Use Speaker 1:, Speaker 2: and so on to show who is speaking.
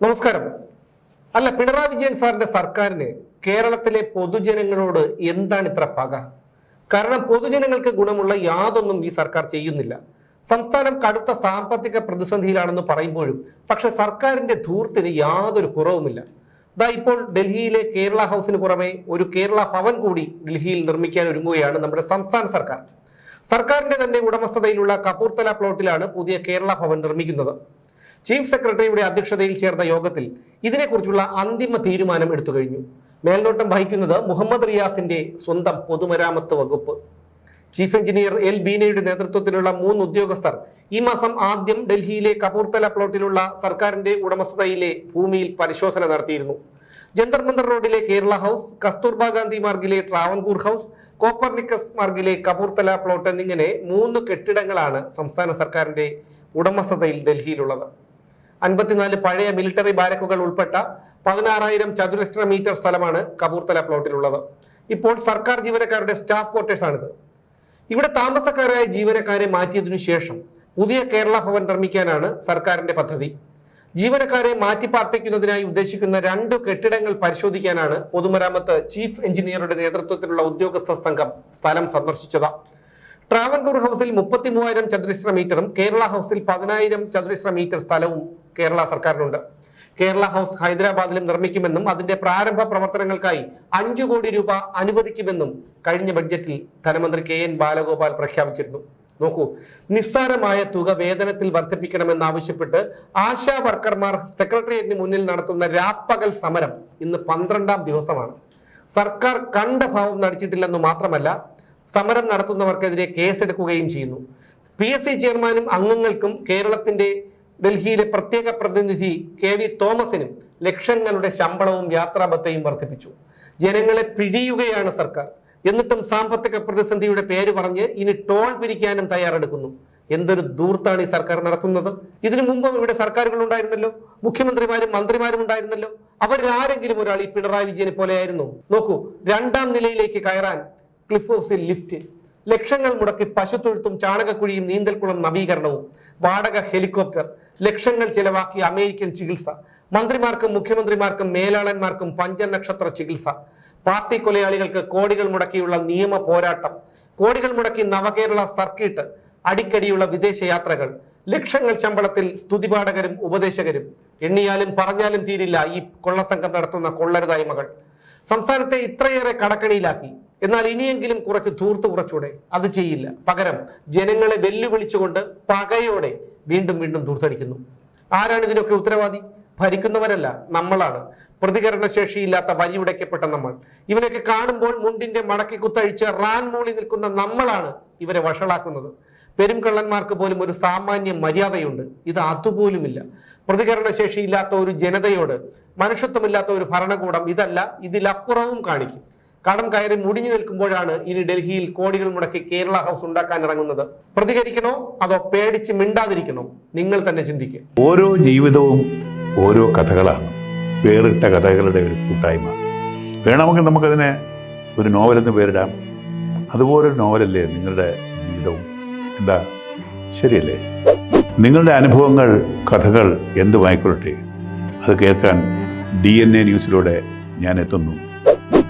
Speaker 1: നമസ്കാരം. അല്ല പിണറായി വിജയൻ സാറിന്റെ സർക്കാരിന് കേരളത്തിലെ പൊതുജനങ്ങളോട് എന്താണ് ഇത്ര പക? കാരണം പൊതുജനങ്ങൾക്ക് ഗുണമുള്ള യാതൊന്നും ഈ സർക്കാർ ചെയ്യുന്നില്ല. സംസ്ഥാനം കടുത്ത സാമ്പത്തിക പ്രതിസന്ധിയിലാണെന്ന് പറയുമ്പോഴും പക്ഷെ സർക്കാരിന്റെ ധൂർത്തിന് യാതൊരു കുറവുമില്ല. ദാ ഇപ്പോൾ ഡൽഹിയിലെ കേരള ഹൗസിന് പുറമെ ഒരു കേരള ഭവൻ കൂടി ഡൽഹിയിൽ നിർമ്മിക്കാൻ ഒരുങ്ങുകയാണ് നമ്മുടെ സംസ്ഥാന സർക്കാർ. സർക്കാരിന്റെ തന്നെ ഉടമസ്ഥതയിലുള്ള കപൂർത്തല പ്ലോട്ടിലാണ് പുതിയ കേരള ഭവൻ നിർമ്മിക്കുന്നത്. ചീഫ് സെക്രട്ടറിയുടെ അധ്യക്ഷതയിൽ ചേർന്ന യോഗത്തിൽ ഇതിനെക്കുറിച്ചുള്ള അന്തിമ തീരുമാനം എടുത്തു കഴിഞ്ഞു. മേൽനോട്ടം വഹിക്കുന്നത് മുഹമ്മദ് റിയാസിന്റെ സ്വന്തം പൊതുമരാമത്ത് വകുപ്പ്. ചീഫ് എഞ്ചിനീയർ എൽ ബീനയുടെ നേതൃത്വത്തിലുള്ള മൂന്ന് ഉദ്യോഗസ്ഥർ ഈ മാസം ആദ്യം ഡൽഹിയിലെ കപൂർത്തല പ്ലോട്ടിലുള്ള സർക്കാരിന്റെ ഉടമസ്ഥതയിലെ ഭൂമിയിൽ പരിശോധന നടത്തിയിരുന്നു. ജന്തർ മന്ദർ റോഡിലെ കേരള ഹൗസ് കസ്തൂർബ ഗാന്ധി മാർഗിലെ ട്രാവൻകൂർ ഹൗസ് കോപ്പർനിക്കസ് മാർഗിലെ കപൂർത്തല പ്ലോട്ട് എന്നിങ്ങനെ മൂന്ന് കെട്ടിടങ്ങളാണ് സംസ്ഥാന സർക്കാരിന്റെ ഉടമസ്ഥതയിൽ ഡൽഹിയിലുള്ളത്. അൻപത്തിനാല് പഴയ മിലിറ്ററി ബാരക്കുകൾ ഉൾപ്പെട്ട പതിനാറായിരം ചതുരശ്ര മീറ്റർ സ്ഥലമാണ് കപൂർത്തല പ്ലോട്ടിലുള്ളത് ഇപ്പോൾ സർക്കാർ ജീവനക്കാരുടെ സ്റ്റാഫ് ക്വാർട്ടേഴ്സാണിത് ഇവിടെ താമസക്കാരായ ജീവനക്കാരെ മാറ്റിയതിനു ശേഷം പുതിയ കേരള ഭവൻ നിർമ്മിക്കാനാണ് സർക്കാരിന്റെ പദ്ധതി. ജീവനക്കാരെ മാറ്റിപ്പാർപ്പിക്കുന്നതിനായി ഉദ്ദേശിക്കുന്ന രണ്ട് കെട്ടിടങ്ങൾ പരിശോധിക്കാനാണ് പൊതുമരാമത്ത് ചീഫ് എഞ്ചിനീയറുടെ നേതൃത്വത്തിലുള്ള ഉദ്യോഗസ്ഥ സംഘം സ്ഥലം സന്ദർശിച്ചത്. ട്രാവൻകൂർ ഹൗസിൽ മുപ്പത്തി മൂവായിരം ചതുരശ്ര മീറ്ററും കേരള ഹൗസിൽ പതിനായിരം ചതുരശ്ര മീറ്റർ സ്ഥലവും കേരള സർക്കാരിനുണ്ട്. കേരള ഹൗസ് ഹൈദരാബാദിലും നിർമ്മിക്കുമെന്നും അതിന്റെ പ്രാരംഭ പ്രവർത്തനങ്ങൾക്കായി അഞ്ചു കോടി രൂപ അനുവദിക്കുമെന്നും കഴിഞ്ഞ ബഡ്ജറ്റിൽ ധനമന്ത്രി കെ എൻ ബാലഗോപാൽ പ്രഖ്യാപിച്ചിരുന്നു. നോക്കൂ നിസ്സാരമായ തുക വേതനത്തിൽ വർദ്ധിപ്പിക്കണമെന്നാവശ്യപ്പെട്ട് ആശാ വർക്കർമാർ സെക്രട്ടേറിയറ്റിന് മുന്നിൽ നടത്തുന്ന രാപ്പകൽ സമരം ഇന്ന് പന്ത്രണ്ടാം ദിവസമാണ്. സർക്കാർ കണ്ട ഭാവം നടിച്ചിട്ടില്ലെന്ന് മാത്രമല്ല സമരം നടത്തുന്നവർക്കെതിരെ കേസെടുക്കുകയും ചെയ്യുന്നു. പി എസ് സി ചെയർമാനും അംഗങ്ങൾക്കും കേരളത്തിന്റെ ഡൽഹിയിലെ പ്രത്യേക പ്രതിനിധി കെ വി തോമസിനും ലക്ഷങ്ങളുടെ ശമ്പളവും യാത്രാബത്തയും വർദ്ധിപ്പിച്ചു. ജനങ്ങളെ പിഴിയുകയാണ് സർക്കാർ. എന്നിട്ടും സാമ്പത്തിക പ്രതിസന്ധിയുടെ പേര് പറഞ്ഞ് ഇനി ടോൾ പിരിക്കാനും തയ്യാറെടുക്കുന്നു. എന്തൊരു ദൂർത്താണ് ഈ സർക്കാർ നടത്തുന്നത്. ഇതിനു മുമ്പും ഇവിടെ സർക്കാരുകൾ ഉണ്ടായിരുന്നല്ലോ. മുഖ്യമന്ത്രിമാരും മന്ത്രിമാരും ഉണ്ടായിരുന്നല്ലോ. അവരാരെങ്കിലും ഒരാൾ ഈ പിണറായി വിജയനെ പോലെയായിരുന്നു? നോക്കൂ രണ്ടാം നിലയിലേക്ക് കയറാൻ ക്ലിഫ് ഹൗസിൽ ലിഫ്റ്റ്. ലക്ഷങ്ങൾ മുടക്കി പശുത്തൊഴുത്തും ചാണകക്കുഴിയും നീന്തൽക്കുളം നവീകരണവും വാടക ഹെലികോപ്റ്റർ ലക്ഷങ്ങൾ ചിലവാക്കി അമേരിക്കൻ ചികിത്സ. മന്ത്രിമാർക്കും മുഖ്യമന്ത്രിമാർക്കും മേലാളന്മാർക്കും പഞ്ചനക്ഷത്ര ചികിത്സ. പാർട്ടി കൊലയാളികൾക്ക് കോടികൾ മുടക്കിയുള്ള നിയമ പോരാട്ടം. കോടികൾ മുടക്കി നവകേരള സർക്കിട്ട് അടിക്കടിയുള്ള വിദേശ യാത്രകൾ. ലക്ഷങ്ങൾ ശമ്പളത്തിൽ സ്തുതിപാഠകരും ഉപദേശകരും. എണ്ണിയാലും പറഞ്ഞാലും തീരില്ല ഈ കൊള്ളസംഘം നടത്തുന്ന കൊള്ളരുതായ്മകൾ സംസ്ഥാനത്തെ ഇത്രയേറെ കടക്കണിയിലാക്കി. എന്നാൽ ഇനിയെങ്കിലും കുറച്ച് ധൂർത്ത് കുറച്ചൂടെ അത് ചെയ്യില്ല. പകരം ജനങ്ങളെ വെല്ലുവിളിച്ചുകൊണ്ട് പകയോടെ വീണ്ടും വീണ്ടും ധൂർത്തടിക്കുന്നു. ആരാണ് ഇതിനൊക്കെ ഉത്തരവാദി? ഭരിക്കുന്നവരല്ല നമ്മളാണ്. പ്രതികരണശേഷിയില്ലാത്ത വരിയുടയ്ക്കപ്പെട്ട നമ്മൾ. ഇവരൊക്കെ കാണുമ്പോൾ മുണ്ടിന്റെ മടക്കി കുത്തഴിച്ച് റാൻ മൂളി നിൽക്കുന്ന നമ്മളാണ് ഇവരെ വഷളാക്കുന്നത്. പെരുംകള്ളന്മാർക്ക് പോലും ഒരു സാമാന്യ മര്യാദയുണ്ട്. ഇത് അതുപോലുമില്ല. പ്രതികരണശേഷിയില്ലാത്ത ഒരു ജനതയോട് മനുഷ്യത്വമില്ലാത്ത ഒരു ഭരണകൂടം ഇതല്ല ഇതിലപ്പുറവും കാണിക്കും. കടം കയറി മുടിഞ്ഞു നിൽക്കുമ്പോഴാണ് ഇനി ഡൽഹിയിൽ കോടികൾ മുടക്കി കേരള ഹൗസ് ഉണ്ടാക്കാൻ ഇറങ്ങുന്നത്. പ്രതികരിക്കണോ? അതോ പേടിച്ച് മിണ്ടാതിരിക്കണോ? നിങ്ങൾ തന്നെ ചിന്തിക്കുക
Speaker 2: ഓരോ ജീവിതവും ഓരോ കഥകളാണ്. വേറിട്ട കഥകളുടെ ഒരു കൂട്ടായ്മ. വേണമെങ്കിൽ നമുക്കതിനെ ഒരു നോവലെന്ന് പേരിടാം. അതുപോലൊരു നോവലല്ലേ നിങ്ങളുടെ ജീവിതവും? എന്താ? ശരിയല്ലേ? നിങ്ങളുടെ അനുഭവങ്ങൾ കഥകൾ എന്തുമായിക്കൊള്ളട്ടെ? അത് കേൾക്കാൻ ഡി എൻ എ ന്യൂസിലൂടെ ഞാൻ എത്തുന്നു.